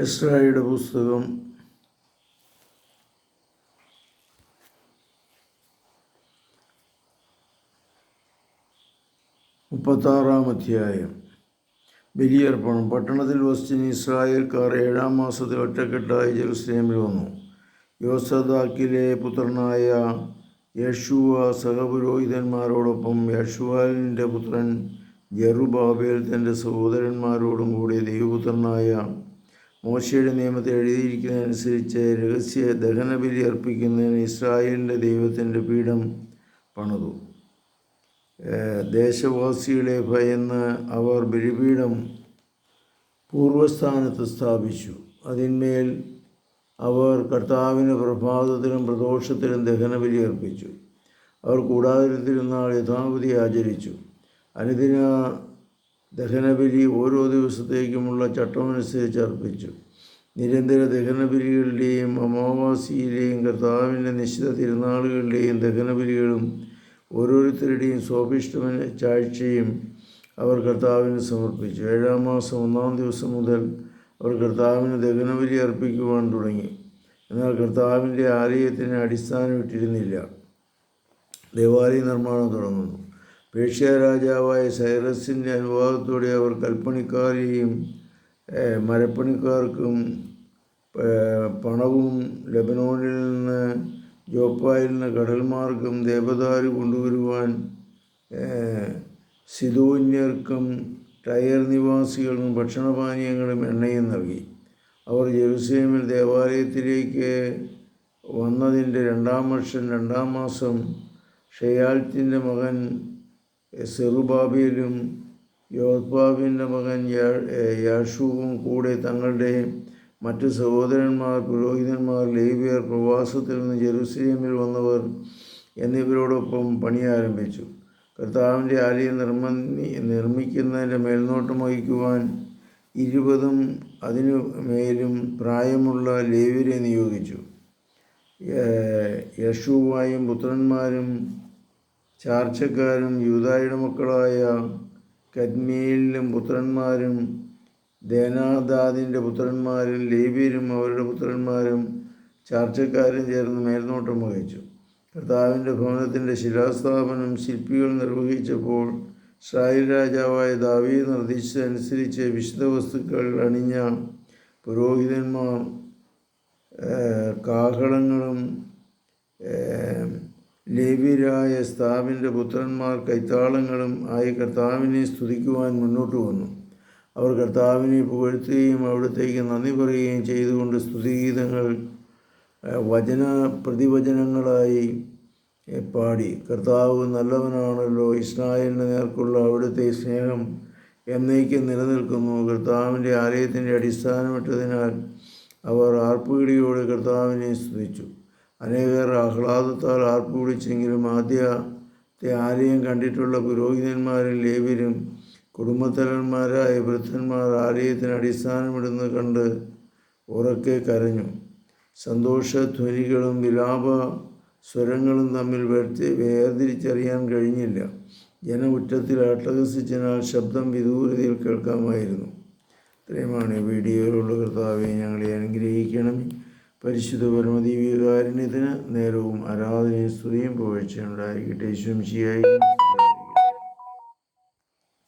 എസ്രായുടെ പുസ്തകം. മുപ്പത്താറാം അധ്യായം. ബലിയർപ്പണം. പട്ടണത്തിൽ വസിച്ചിന് ഇസ്രായേൽക്കാർ ഏഴാം മാസത്തിൽ ഒറ്റക്കെട്ടായി ജെറുസലേമിൽ വന്നു. യോസദാക്കിലെ പുത്രനായ യേശുവ സഹപുരോഹിതന്മാരോടൊപ്പം യേശുവാലിന്റെ പുത്രൻ ജെറുബാബേൽ തന്റെ സഹോദരന്മാരോടും കൂടി ദൈവപുത്രനായ മോശയുടെ നിയമത്തെ എഴുതിയിരിക്കുന്നതനുസരിച്ച് രഹസ്യ ദഹനബലി അർപ്പിക്കുന്നതിന് ഇസ്രായേലിന്റെ ദൈവത്തിന്റെ പീഠം പണിതു. ദേശവാസികളെ ഭയന്ന് അവർ ബലിപീഠം പൂർവസ്ഥാനത്ത് സ്ഥാപിച്ചു. അതിന്മേൽ അവർ കർത്താവിന് പ്രഭാതത്തിലും പ്രദോഷത്തിലും ദഹനബലി അർപ്പിച്ചു. അവർ കൂടാതിരുന്നാൾ യഥാവധി ആചരിച്ചു. അനുദിന ദഹനബലി ഓരോ ദിവസത്തേക്കുമുള്ള ചട്ടമനുസരിച്ച് അർപ്പിച്ചു നിരന്തര ദഹനബലികളുടെയും അമാവാസിയിലെയും കർത്താവിന്റെ നിശ്ചിത തിരുനാളുകളുടെയും ദഹനബലികളും ഓരോരുത്തരുടെയും സ്വാഭിഷ്ടമന ചാഴ്ചയും അവർ കർത്താവിന് സമർപ്പിച്ചു. ഏഴാം മാസം ഒന്നാം ദിവസം മുതൽ അവർ കർത്താവിന് ദഹനബലി അർപ്പിക്കുവാൻ തുടങ്ങി. എന്നാൽ കർത്താവിന്റെ ആലയത്തിന് അടിസ്ഥാനമിട്ടിരുന്നില്ല. ദേവാലയ നിർമ്മാണം തുടങ്ങുന്നു. പേർഷ്യ രാജാവായ സൈറസിന്റെ അനുവാദത്തോടെ അവർ കൽപ്പണിക്കാരെയും മരപ്പണിക്കാർക്കും പണവും ലബനോണിൽ നിന്ന് ജോപ്പായിൽ നിന്ന് കടൽമാർക്കും ദേവദാരു കൊണ്ടുവരുവാൻ സിതോന്യർക്കും ടയർ നിവാസികൾക്കും ഭക്ഷണപാനീയങ്ങളും എണ്ണയും നൽകി. അവർ ജെറുസലേമിൽ ദേവാലയത്തിലേക്ക് വന്നതിന്റെ രണ്ടാം വർഷം രണ്ടാം മാസം ഷെയാൽത്തിന്റെ മകൻ സെറുബാബേലും യോത്ബാബിന്റെ മകൻ യാഷുവും കൂടെ തങ്ങളുടെ മറ്റ് സഹോദരന്മാർ പുരോഹിതന്മാർ ലേവിയർ പ്രവാസത്തിൽ നിന്ന് ജെറുസലേമിൽ വന്നവർ എന്നിവരോടൊപ്പം പണി ആരംഭിച്ചു കർത്താവിന്റെ ആലയം നിർമ്മ നിർമ്മിക്കുന്നതിന്റെ മേൽനോട്ടം വഹിക്കുവാൻ ഇരുപതും അതിനു മേലും പ്രായമുള്ള ലേവിയരെ നിയോഗിച്ചു. യശുവായും പുത്രന്മാരും ചാർച്ചക്കാരും യൂതായുടെ മക്കളായ കദ്മീലിലും പുത്രന്മാരും ദേനാദാദിന്റെ പുത്രന്മാരും ലേബിയരും അവരുടെ പുത്രന്മാരും ചാർച്ചക്കാരും ചേർന്ന് മേൽനോട്ടം വഹിച്ചു. കർത്താവിന്റെ ഭവനത്തിന്റെ ശിലാസ്ഥാപനം ശില്പികൾ നിർവഹിച്ചപ്പോൾ ഇസ്രായേൽ രാജാവായ ദാവി നിർദ്ദേശിച്ചതനുസരിച്ച് വിശുദ്ധ വസ്തുക്കൾ അണിഞ്ഞ പുരോഹിതന്മാർ കാഹളങ്ങളും ലേവ്യരായ സ്താവിന്റെ പുത്രന്മാർ കൈത്താളങ്ങളും ആയി കർത്താവിനെ സ്തുതിക്കുവാൻ മുന്നോട്ട് വന്നു. അവർ കർത്താവിനെ പുകഴ്ത്തുകയും അവിടത്തേക്ക് നന്ദി പറയുകയും ചെയ്തുകൊണ്ട് സ്തുതിഗീതങ്ങൾ വചന പ്രതിവചനങ്ങളായി പാടി. കർത്താവ് നല്ലവനാണല്ലോ ഇസ്രായേലിന് നേർക്കുള്ള അവിടുത്തെ സ്നേഹം എന്നേക്കും നിലനിൽക്കുന്നു. കർത്താവിന്റെ ആലയത്തിന്റെ അടിസ്ഥാനമിട്ടതിനാൽ അവർ ആർപ്പുകിടിയോട് കർത്താവിനെ സ്തുതിച്ചു. അനേകർ ആഹ്ലാദത്താൽ ആർപ്പുവിളിച്ചെങ്കിലും ആദ്യത്തെ ആലയം കണ്ടിട്ടുള്ള പുരോഹിതന്മാരും ലേവ്യരും കുടുംബത്തലന്മാരായ വൃദ്ധന്മാർ ആലയത്തിന് അടിസ്ഥാനമിടുന്നത് കണ്ട് ഉറക്കെ കരഞ്ഞു. സന്തോഷധ്വനികളും വിലാപ സ്വരങ്ങളും തമ്മിൽ വേർതി വേർതിരിച്ചറിയാൻ കഴിഞ്ഞില്ല. ജനമുറ്റത്തിൽ അട്ടഹസിച്ചതിനാൽ ശബ്ദം വിദൂരതയിൽ കേൾക്കാമായിരുന്നു. ഇത്രയുമാണ് വീഡിയോയിലുള്ള കർത്താവെ ഞങ്ങളെ അനുഗ്രഹിക്കണമേ. പരിശുദ്ധ പരമദീവികാരുണ്യത്തിന് നേരവും ആരാധനയും സ്തുതിയും പുകഴ്ചയുണ്ടായിരിക്കട്ടെ ശംശിയായി